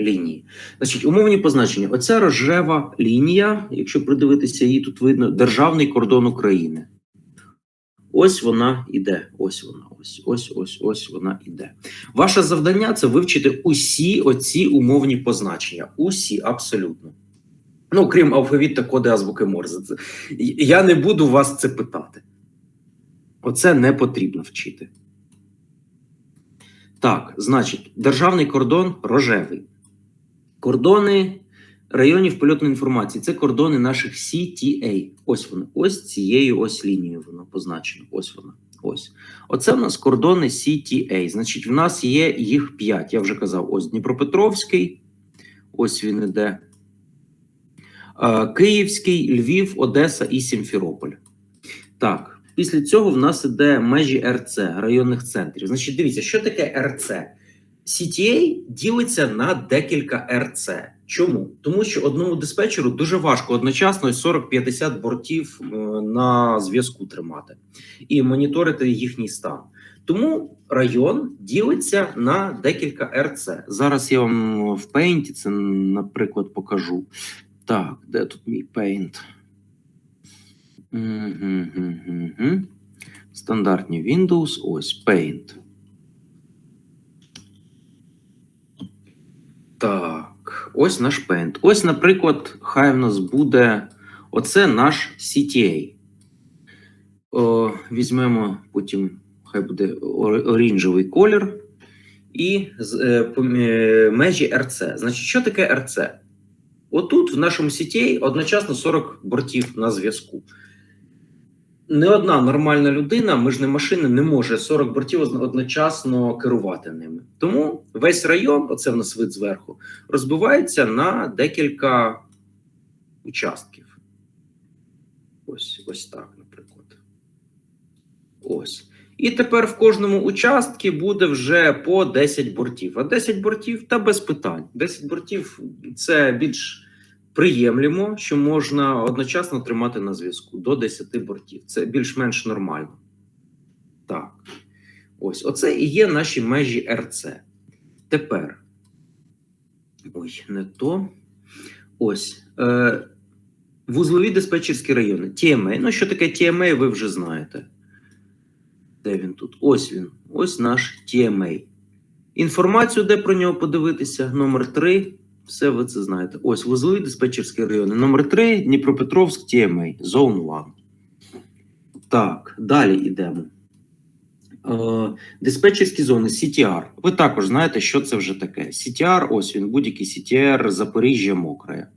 лінії. Значить, умовні позначення. Оця рожева лінія, якщо придивитися її, тут видно державний кордон України. Ось вона іде. Ось вона. Ось, ось, ось, ось вона іде. Ваше завдання це вивчити усі оці умовні позначення. Усі абсолютно. Ну, крім алфавіт та коди азбуки Морзе. Я не буду вас це питати. Оце не потрібно вчити. Так, значить, державний кордон рожевий. Кордони районів польотної інформації це кордони наших CTA. Ось вони. Ось цією ось лінією воно позначено. Ось вона. Ось. Оце в нас кордони CTA. Значить, в нас є їх 5. Я вже казав: ось Дніпропетровський, ось він іде. Київський, Львів, Одеса і Сімферополь. Так. Після цього в нас іде межі РЦ, районних центрів. Значить, дивіться, що таке РЦ? CTA ділиться на декілька РЦ. Чому? Тому що одному диспетчеру дуже важко одночасно 40-50 бортів е, на зв'язку тримати і моніторити їхній стан. Тому район ділиться на декілька РЦ. Зараз я вам в Paint це, наприклад, покажу. Так, де тут мій Paint? Стандартні Windows, ось Paint. Так, ось наш Paint. Ось, наприклад, хай в нас буде оце наш CTA. О, візьмемо потім, хай буде ор- оранжевий колір. І е, е, межі RC. Значить, що таке RC? Отут, в нашому CTA, одночасно 40 бортів на зв'язку. Не одна нормальна людина, ми ж не машини, не може 40 бортів одночасно керувати ними. Тому весь район, оце в нас вид зверху, розбивається на декілька участків. Ось, ось так, наприклад. Ось. І тепер в кожному участку буде вже по 10 бортів. А 10 бортів та без питань. 10 бортів це більш приємлемо, що можна одночасно тримати на зв'язку до 10 бортів. Це більш-менш нормально. Так. Ось, оце і є наші межі РЦ. Тепер. Ой, не то. Ось. Е, вузлові диспетчерські райони. TMA. Ну, що таке TMA, ви вже знаєте. Де він тут? Ось він. Ось наш TMA. Інформацію, де про нього подивитися, номер 3. Все ви це знаєте. Ось вузлові диспетчерські райони. Номер 3 Дніпропетровськ TMA, Zone 1. Так, далі йдемо. Е, диспетчерські зони CTR. Ви також знаєте, що це вже таке. CTR, ось він, будь-який CTR, Запоріжжя, Мокре.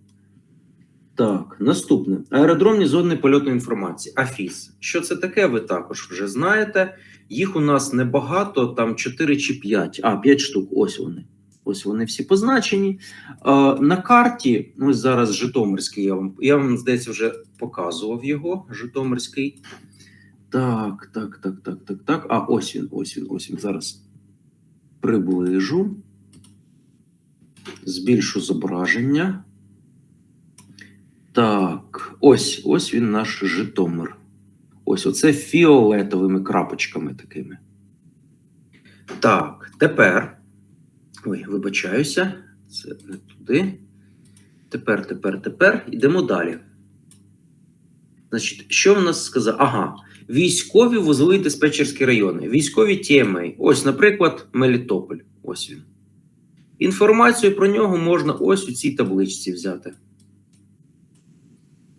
Так, наступне. Аеродромні зони польотної інформації. АФІС. Що це таке, ви також вже знаєте. Їх у нас небагато, там 4 чи 5. А, 5 штук. Ось вони. Ось вони всі позначені. Е, на карті, ось зараз Житомирський, я вам, я вам здається, вже показував його. Житомирський. Так, так, так, так, так, так. А, ось він, ось він, ось він. Зараз приближу. Збільшу зображення. Так, ось, ось він наш Житомир. Ось оце фіолетовими крапочками такими. Так, тепер. Ой, вибачаюся, це не туди. Тепер, тепер, тепер йдемо далі. Значить, що в нас сказав? Ага, військові вузли диспетчерські райони, військові TMA. Ось, наприклад, Мелітополь. Ось він. Інформацію про нього можна ось у цій табличці взяти.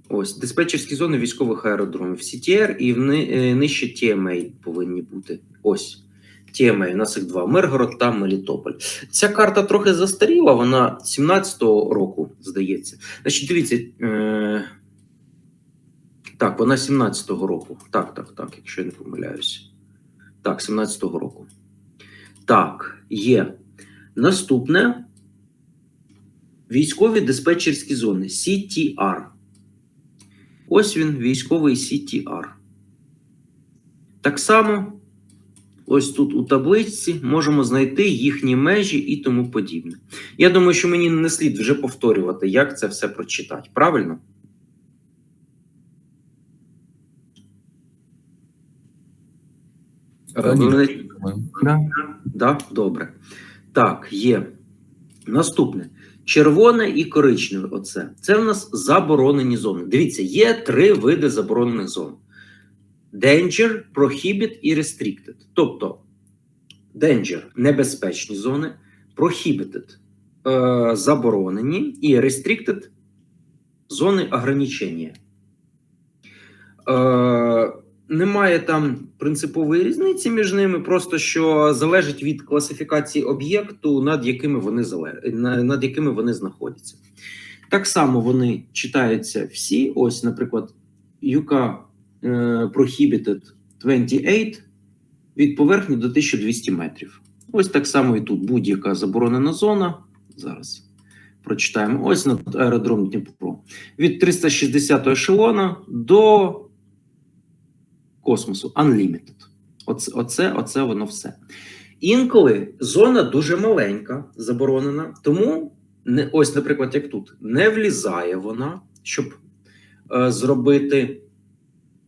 Ось диспетчерські зони військових аеродромів. CTR і е, нижче TMA повинні бути. Ось. TMA, у нас їх два: Миргород та Мелітополь. Ця карта трохи застаріла, вона 17-го року, здається. Значить, дивіться. Е... Так, вона 17-го року. Так, так, так, якщо я не помиляюся. Так, 17-го року. Так, є. Наступне військові диспетчерські зони CTR. Ось він, військовий CTR. Так само, ось тут у табличці можемо знайти їхні межі і тому подібне. Я думаю, що мені не слід вже повторювати, як це все прочитати. Правильно? Думаю. Да? Да? Добре. Так, є. Наступне червоне і коричневе. Оце це в нас заборонені зони. Дивіться, є три види заборонених зон: Danger, Prohibit і Restricted. Тобто, Danger небезпечні зони, Prohibited е, заборонені і Restricted зони ограничення. Е, немає там принципової різниці між ними, просто що залежить від класифікації об'єкту, над якими вони над якими вони знаходяться. Так само вони читаються всі. Ось, наприклад, е, Prohibited 28 від поверхні до 1200 метрів. Ось так само і тут будь-яка заборонена зона. Зараз прочитаємо. Ось над аеродром Дніпро. Від 360 ешелона до космосу Unlimited. Оце, оце, оце воно все. Інколи зона дуже маленька, заборонена, тому не, ось, наприклад, як тут, не влізає вона, щоб е, зробити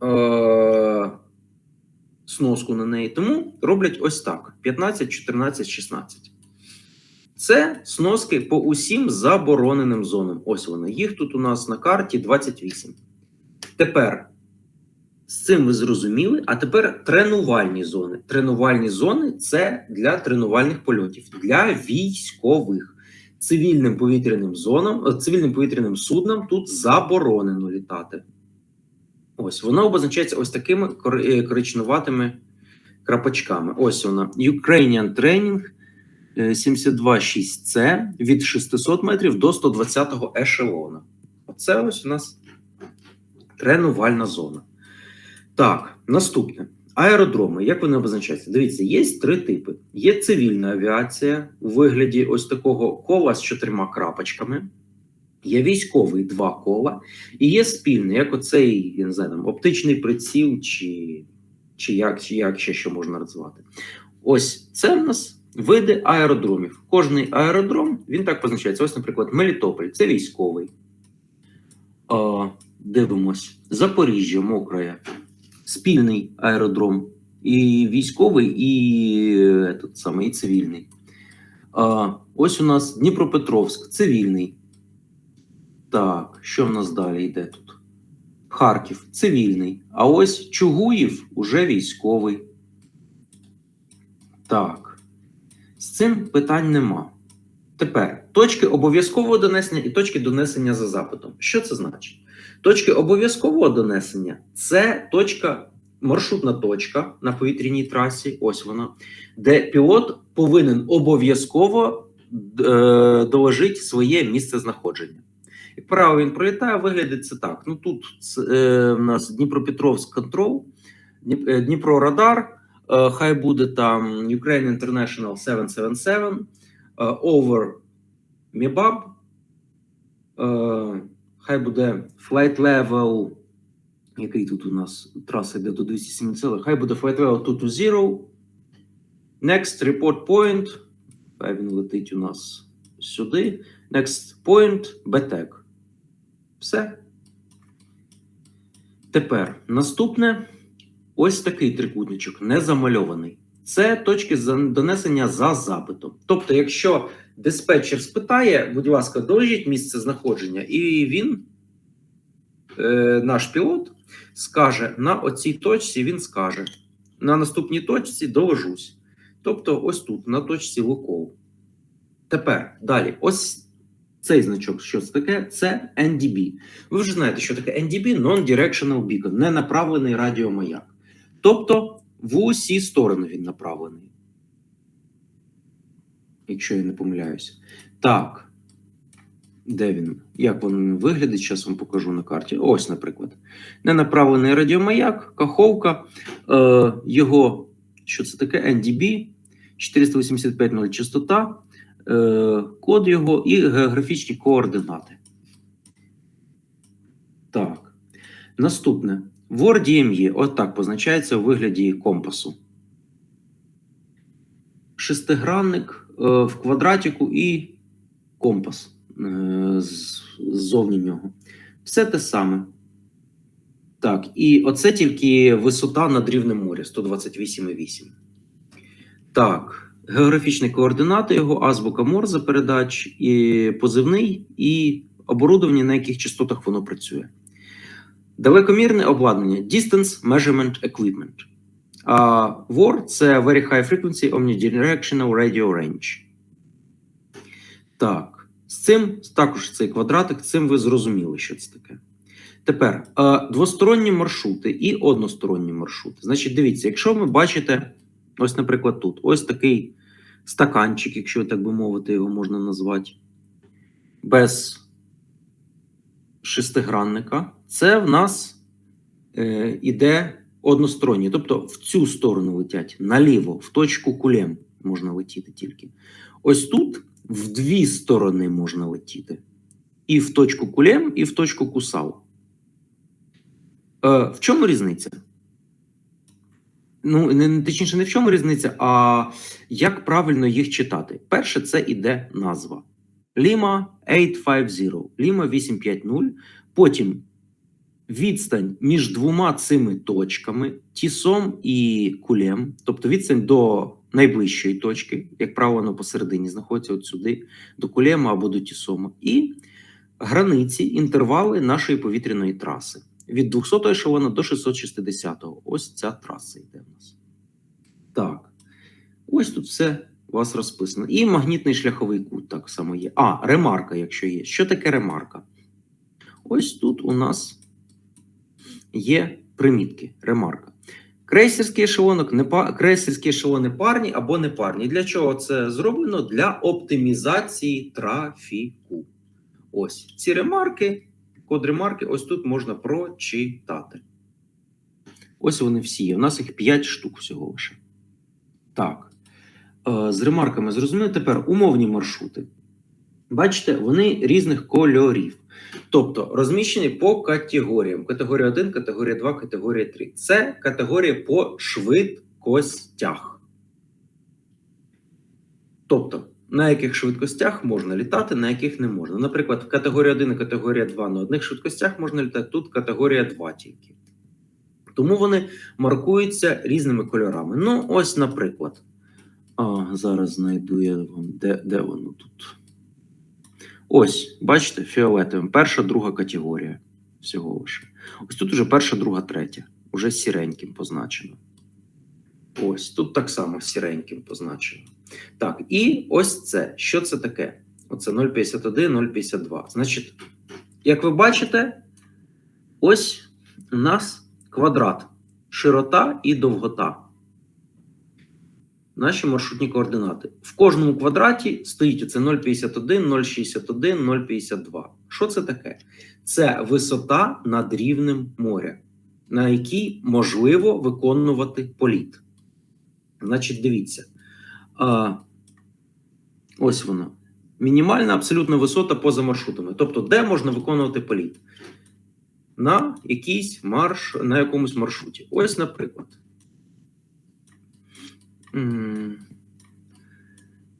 е, сноску на неї. Тому роблять ось так: 15, 14, 16. Це сноски по усім забороненим зонам. Ось вони. Їх тут у нас на карті 28. Тепер з цим ви зрозуміли. А тепер тренувальні зони. Тренувальні зони це для тренувальних польотів, для військових. Цивільним повітряним зонам, е, цивільним повітряним суднам тут заборонено літати. Ось воно обозначається ось такими е, коричневатими крапочками. Ось вона. Ukrainian Training е, 726C від 600 метрів до 120-го ешелона. Оце ось у нас тренувальна зона. Так, наступне. Аеродроми, як вони обозначаються? Дивіться, є три типи: є цивільна авіація у вигляді ось такого кола з чотирма крапочками, є військовий два кола, і є спільний, як оцей, я не знаю, там, оптичний приціл, чи, чи, як, чи як ще що можна назвати. Ось це в нас види аеродромів. Кожний аеродром він так позначається. Ось, наприклад, Мелітополь це військовий. А, дивимось. Запоріжжя, Мокрая, спільний аеродром, і військовий, і, е, этот самий, і цивільний. А, ось у нас Дніпропетровськ, цивільний. Так, що в нас далі йде тут? Харків, цивільний. А ось Чугуїв уже військовий. Так. З цим питань нема. Тепер точки обов'язкового донесення і точки донесення за запитом. Що це значить? Точки обов'язкового донесення це точка, маршрутна точка на повітряній трасі, ось вона, де пілот повинен обов'язково е, доложити своє місце знаходження. Як правило, він пролітає, виглядить це так. Ну тут е, у нас Дніпропетровськ контрол, е, Дніпро Радар, е, хай буде там Ukraine International 777, е, Over Mibab, е, хай буде Flight Level, який тут у нас траса йде до 270, хай буде Flight Level 220, Next Report Point, хай він летить у нас сюди, Next Point, BTEC. Все. Тепер наступне ось такий трикутничок, не замальований. Це точки донесення за запитом. Тобто, якщо диспетчер спитає, будь ласка, доложіть місце знаходження, і він, е, наш пілот, скаже на оцій точці, він скаже: на наступній точці доложусь. Тобто, ось тут, на точці локов. Тепер далі, ось цей значок, що це таке? Це NDB. Ви вже знаєте, що таке NDB Non-Directional Beacon, ненаправлений радіомаяк. Тобто в усі сторони він направлений. Якщо я не помиляюся. Так. Де він? Як він виглядить? Зараз вам покажу на карті. Ось, наприклад. Ненаправлений радіомаяк, каховка. Е, його, що це таке? NDB 485.0 частота, код його і географічні координати. Так. Наступне. Word DME. Отак позначається у вигляді компасу. Шестигранник е, в квадратику і компас е, ззовні нього. Все те саме. Так, і оце тільки висота над рівнем моря 128,8. Так, географічні координати, його азбука Морзе передач, і позивний, і оборудовання, на яких частотах воно працює. Далекомірне обладнання Distance Measurement Equipment. А WOR – це Very High Frequency Omnidirectional Radio Range. Так, з цим також цей квадратик, цим ви зрозуміли, що це таке. Тепер е, двосторонні маршрути і односторонні маршрути. Значить, дивіться, якщо ви бачите, ось, наприклад, тут ось такий стаканчик, якщо так би мовити, його можна назвати, без шестигранника, це в нас е, іде односторонні. Тобто в цю сторону летять наліво, в точку кулем можна летіти тільки. Ось тут в дві сторони можна летіти. І в точку кулем, і в точку кусал. Е, в чому різниця? Ну, не, точніше, не в чому різниця, а як правильно їх читати. Перше, це іде назва. Lima 850, Lima 850. Потім відстань між двома цими точками, тісом і кулем, тобто відстань до найближчої точки, як правило, воно посередині знаходиться от сюди, до кулема або до тісома, і границі, інтервали нашої повітряної траси. Від 200 ешелона до 660-го. Ось ця траса йде в нас. Так. Ось тут все у вас розписано. І магнітний шляховий кут так само є. А, ремарка, якщо є. Що таке ремарка? Ось тут у нас є примітки. Ремарка. Крейсерський ешелонок, не па... крейсерські ешелони парні або непарні. Для чого це зроблено? Для оптимізації трафіку. Ось ці ремарки. Код ремарки ось тут можна прочитати. Ось вони всі. У нас їх 5 штук всього лише. Так. Е, З ремарками зрозуміло. Тепер умовні маршрути. Бачите, вони різних кольорів. Тобто розміщені по категоріям: категорія 1, категорія 2, категорія 3. Це категорія по швидкостях. Тобто, на яких швидкостях можна літати, на яких не можна. Наприклад, в категорії 1 і категорія 2 на одних швидкостях можна літати, тут категорія 2 тільки. Тому вони маркуються різними кольорами. Ну, ось, наприклад. А, Зараз знайду я вам, де, де воно тут. Ось, бачите, фіолетовим. Перша, друга категорія. Всього лише. Ось тут уже перша, друга, третя. Уже сіреньким позначено. Ось тут так само сіреньким позначено. Так, і ось це. Що це таке? Оце 0,51, 0,52. Значить, як ви бачите, ось у нас квадрат, широта і довгота. Наші маршрутні координати. В кожному квадраті стоїть оце 0,51, 0,61, 0,52. Що це таке? Це висота над рівнем моря, на якій можливо виконувати політ. Значить, дивіться. А, Ось вона. Мінімальна абсолютна висота поза маршрутами. Тобто, де можна виконувати політ? На якийсь марш, на якомусь маршруті. Ось, наприклад.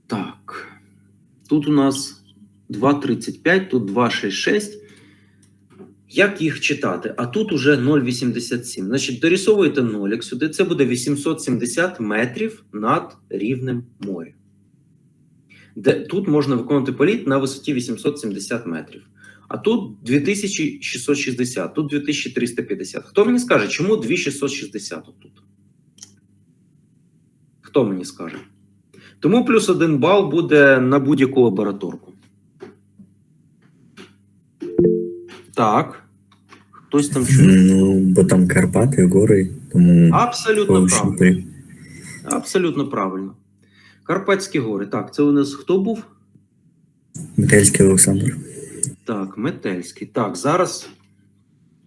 Так. Тут у нас 2,35, тут 2,66. Як їх читати? А тут уже 0,87. Значить, дорисовуєте нолік сюди. Це буде 870 метрів над рівнем моря. Де, тут можна виконувати політ на висоті 870 метрів. А тут 2660, тут 2350. Хто мені скаже, чому 2660 тут? Хто мені скаже? Тому плюс один бал буде на будь-яку лабораторку. Так. Хтось там чує. Ну, бо там Карпати, гори, тому Абсолютно правильно. при. Абсолютно правильно. Карпатські гори. Так, це у нас хто був? Метельський Олександр. Так, Метельський. Так, зараз.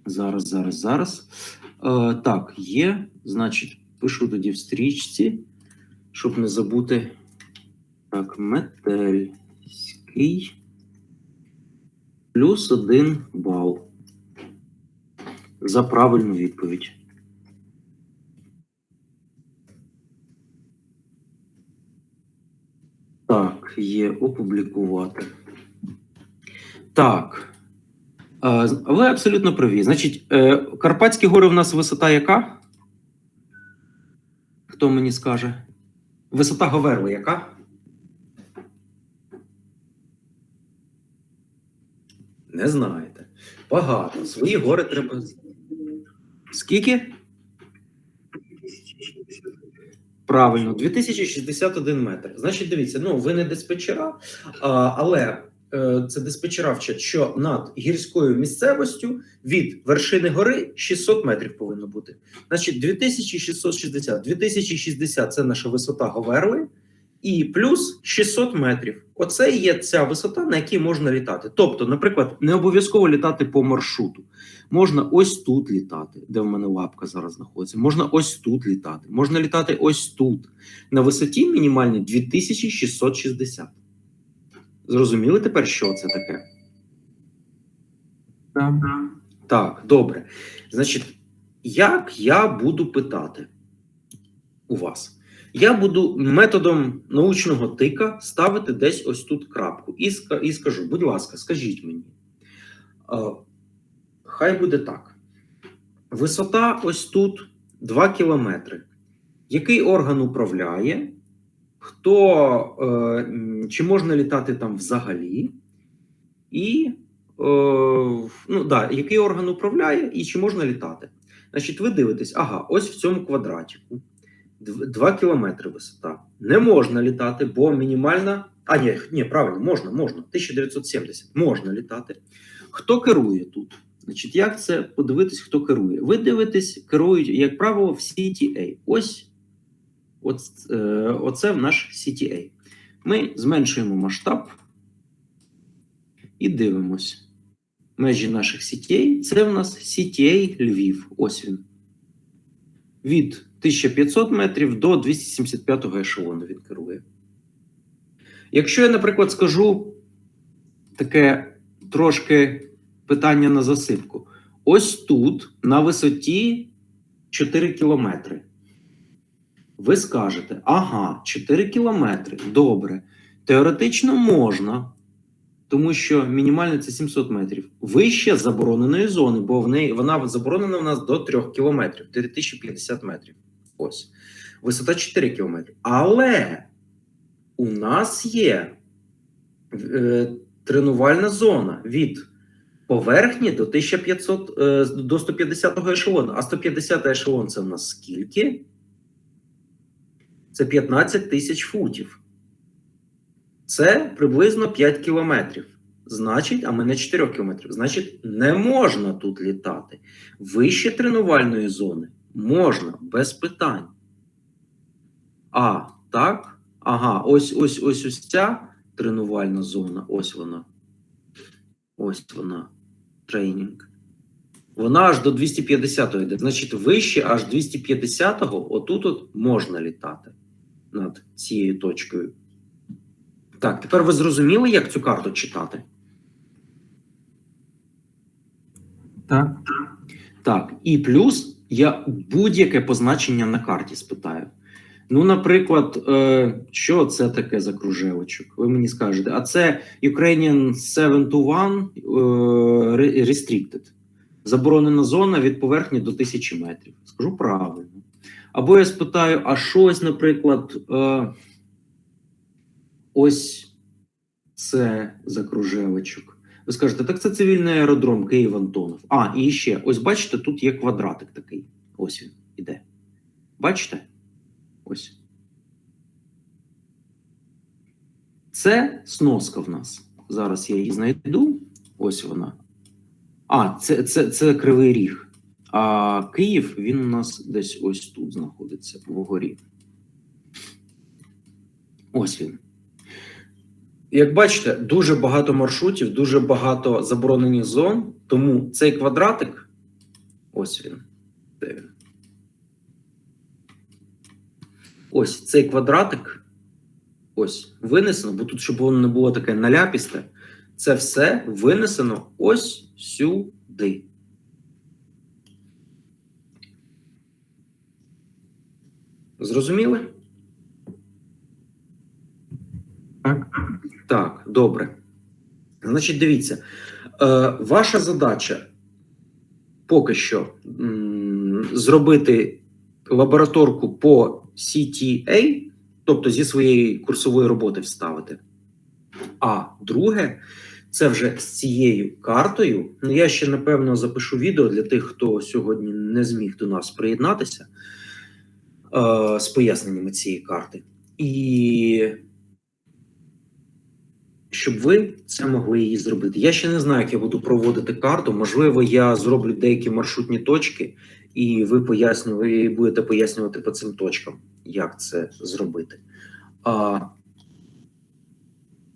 Зараз, зараз, зараз. Е, так, є. Значить, пишу тоді в стрічці, щоб не забути. Так, Метельський. Плюс один бал. За правильну відповідь. Так, є опублікувати. Так. Е, Ви абсолютно праві. Значить, е, Карпатські гори в нас висота яка? Хто мені скаже? Висота Говерли яка? Не знаєте. Багато. Свої гори треба. Скільки? Правильно, 2061 метр. Значить, дивіться, ну ви не диспетчера, але е, це диспетчера вчать, що над гірською місцевостю від вершини гори 600 метрів повинно бути. Значить, 2660. 2060 це наша висота Говерли, і плюс 600 метрів. Оце є ця висота, на якій можна літати. Тобто, наприклад, не обов'язково літати по маршруту. Можна ось тут літати, де в мене лапка зараз знаходиться. Можна ось тут літати. Можна літати ось тут. На висоті мінімальній 2660. Зрозуміли тепер, що це таке? Так, добре. Значить, як я буду питати у вас? Я буду методом научного тика ставити десь ось тут крапку і, і скажу: будь ласка, скажіть мені. Хай буде так. Висота ось тут 2 кілометри. Який орган управляє? Хто, е, чи можна літати там взагалі? І е, ну, да, який орган управляє і чи можна літати? Значить, ви дивитесь, ага, ось в цьому квадратику 2 кілометри висота. Не можна літати, бо мінімальна. А, ні, ні, правильно, можна, можна. 1970. Можна літати. Хто керує тут? Значить, як це подивитись, хто керує? Ви дивитесь, керують, як правило, в CTA. Ось от, е, оце в наш CTA. Ми зменшуємо масштаб і дивимось. Межі наших CTA. Це в нас CTA Львів. Ось він. Від 1500 метрів до 275-го ешелону він керує. Якщо я, наприклад, скажу таке трошки питання на засипку. Ось тут на висоті 4 кілометри. Ви скажете, ага, 4 кілометри. Добре. Теоретично можна, тому що мінімально це 700 метрів. Вище забороненої зони, бо в неї вона заборонена в нас до 3 кілометрів, 3050 метрів. Ось. Висота 4 кілометри. Але у нас є е, тренувальна зона від поверхні до 1500 е, до 150 ешелону. А 150 ешелон це в нас скільки? Це 15 тисяч футів. Це приблизно 5 кілометрів. Значить, а ми не 4 кілометрів. Значить, не можна тут літати. Вище тренувальної зони можна без питань. А, так? Ага, ось ось ось ось ця тренувальна зона. Ось вона. Ось вона. Тренінг. Вона аж до 250-го йде. Значить, вище аж 250-го, отут от можна літати над цією точкою. Так, тепер ви зрозуміли, як цю карту читати? Так. Так, і плюс я будь-яке позначення на карті спитаю. Ну, наприклад, е, що це таке за кружевочок? Ви мені скажете, а це Ukrainian 7 to 1 е, Restricted. Заборонена зона від поверхні до 1000 метрів. Скажу правильно. Або я спитаю, а щось, наприклад, е, ось це за кружевочок. Ви скажете, так це цивільний аеродром Київ Антонов. А, і ще, ось бачите, тут є квадратик такий. Ось він іде. Бачите? Ось. Це сноска в нас. Зараз я її знайду. Ось вона. А, це, це, це кривий ріг. А Київ, він у нас десь ось тут знаходиться, вгорі. Ось він. Як бачите, дуже багато маршрутів, дуже багато заборонених зон, тому цей квадратик, ось він. Де він? Ось цей квадратик, ось винесено, бо тут, щоб воно не було таке наляпісте, це все винесено ось сюди. Зрозуміли? Так. Так, добре. Значить, дивіться, е, ваша задача поки що зробити лабораторку по CTA, тобто зі своєї курсової роботи вставити. А друге, це вже з цією картою. Ну, я ще напевно запишу відео для тих, хто сьогодні не зміг до нас приєднатися е, з поясненнями цієї карти. І щоб ви це могли її зробити. Я ще не знаю, як я буду проводити карту. Можливо, я зроблю деякі маршрутні точки, і ви поясню, будете пояснювати по цим точкам, як це зробити. А,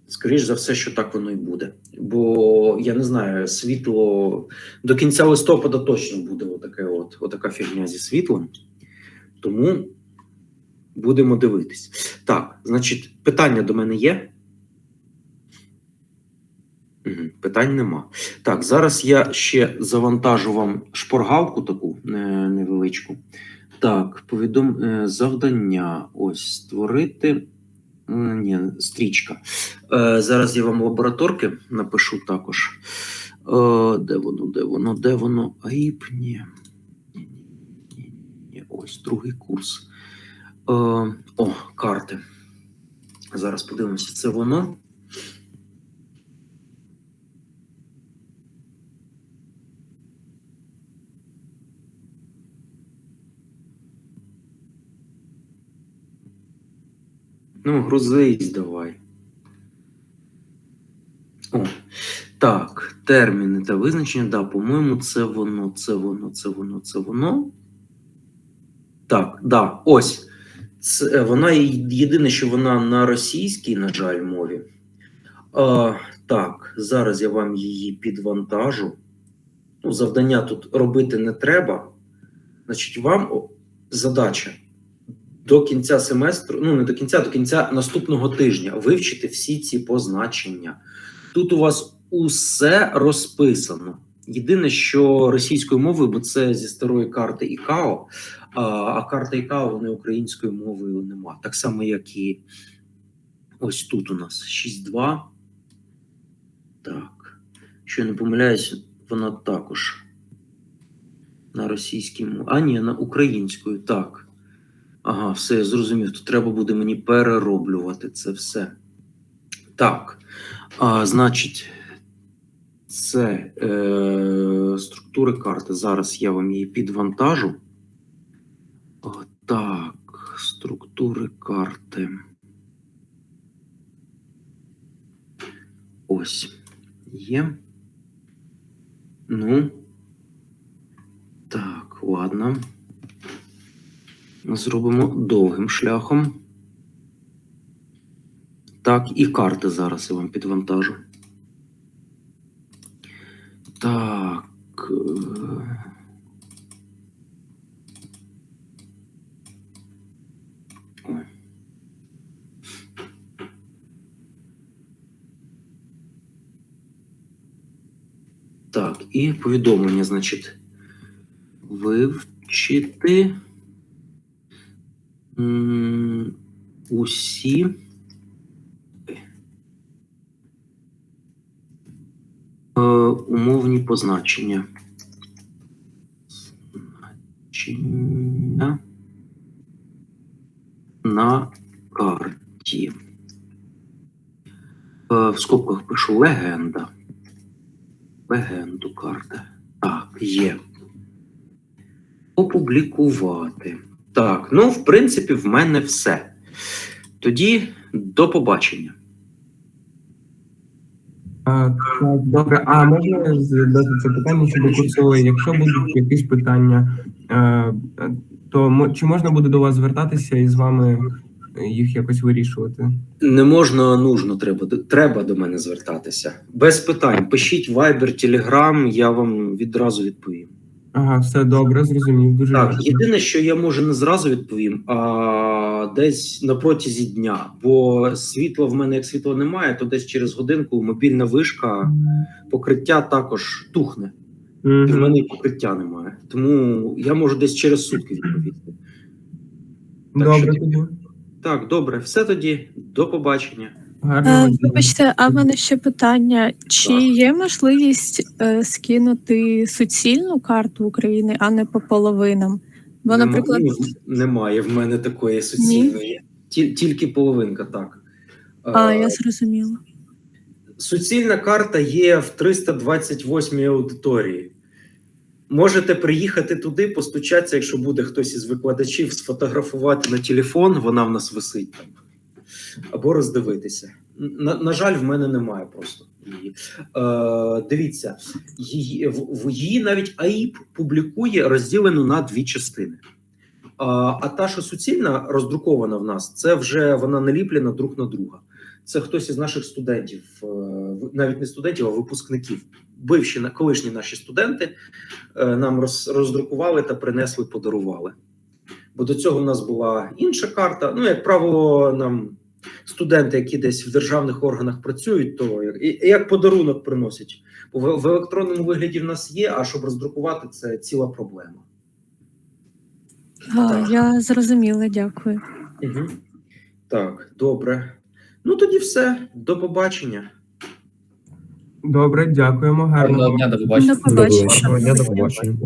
скоріш за все, що так воно і буде. Бо я не знаю, світло до кінця листопада точно буде отаке от, отака фігня зі світлом. Тому будемо дивитись. Так, значить, питання до мене є. Питань нема. Так, зараз я ще завантажу вам шпоргалку таку е, невеличку. Так, повідом е, завдання. Ось створити. Ні, стрічка. Е, зараз я вам лабораторки напишу також. Де воно, де воно, де воно? Ні. Ось другий курс. О, карти. Зараз подивимося, це воно. Ну, грузись давай. О, так, терміни та визначення. Да, по-моєму, це воно, це воно, це воно, це воно. Так, да, ось. Це, е, вона єдине, що вона на російській, на жаль, мові. А, так, зараз я вам її підвантажу. Ну, завдання тут робити не треба. Значить, вам задача до кінця семестру, ну не до кінця, до кінця наступного тижня вивчити всі ці позначення. Тут у вас усе розписано. Єдине, що російською мовою, бо це зі старої карти ІКАО, а, карта ІКАО вони українською мовою нема. Так само, як і ось тут у нас 6.2. Так. Якщо я не помиляюсь, вона також на російській мові. А, ні, на українською, так. Ага, все, я зрозумів. То треба буде мені перероблювати це все. Так. А, значить, це е, структури карти. Зараз я вам її підвантажу. О, так, структури карти. Ось. Є. Ну. Так, ладно. Зробимо довгим шляхом. Так, і карти зараз я вам підвантажу. Так. е. Так, і повідомлення, значить, вивчити усі е, умовні позначення. Значення на карті. Е, в скобках пишу легенда. Легенду карти. Так, є. Опублікувати. Так, ну, в принципі, в мене все. Тоді до побачення. А, так, добре. А можна задати це питання щодо курсової? Якщо будуть якісь питання, е, то чи можна буде до вас звертатися і з вами їх якось вирішувати? Не можна, а нужно треба. Треба до мене звертатися. Без питань. Пишіть Viber, Telegram, я вам відразу відповім. Ага, все добре, зрозумів. Дуже Так, дякую. єдине, що я може не зразу відповім, а десь на протязі дня. Бо світла в мене, як світла немає, то десь через годинку мобільна вишка, покриття також тухне. І в мене і покриття немає. Тому я можу десь через сутки відповісти. Добре що- тоді. Так, добре, все тоді. До побачення. Е. Вибачте, а в мене ще питання: чи є можливість е, скинути суцільну карту України, а не по половинам? Бо, Нема- наприклад, ні, немає в мене такої суцільної. Ті- Тільки половинка, так. А, Е, я зрозуміла. Суцільна карта є в 328-й аудиторії. Можете приїхати туди, постучатися, якщо буде хтось із викладачів, сфотографувати на телефон, вона в нас висить там. Або роздивитися. На, на жаль, в мене немає просто її. Е, дивіться, її, в, її навіть АІП публікує розділену на дві частини. А, а та, що суцільна роздрукована в нас, це вже вона наліплена друг на друга. Це хтось із наших студентів, е, навіть не студентів, а випускників. Бивші колишні наші студенти е, нам роз, роздрукували та принесли, подарували. Бо до цього в нас була інша карта. Ну, як правило, нам студенти, які десь в державних органах працюють, то як, як подарунок приносять. Бо в, в електронному вигляді в нас є, а щоб роздрукувати, це ціла проблема. А, я зрозуміла, дякую. Угу. Так, добре. Ну тоді все. До побачення. Добре, дякуємо. Гарного дня, до побачення. До побачення. побачення. Гарного дня, до побачення.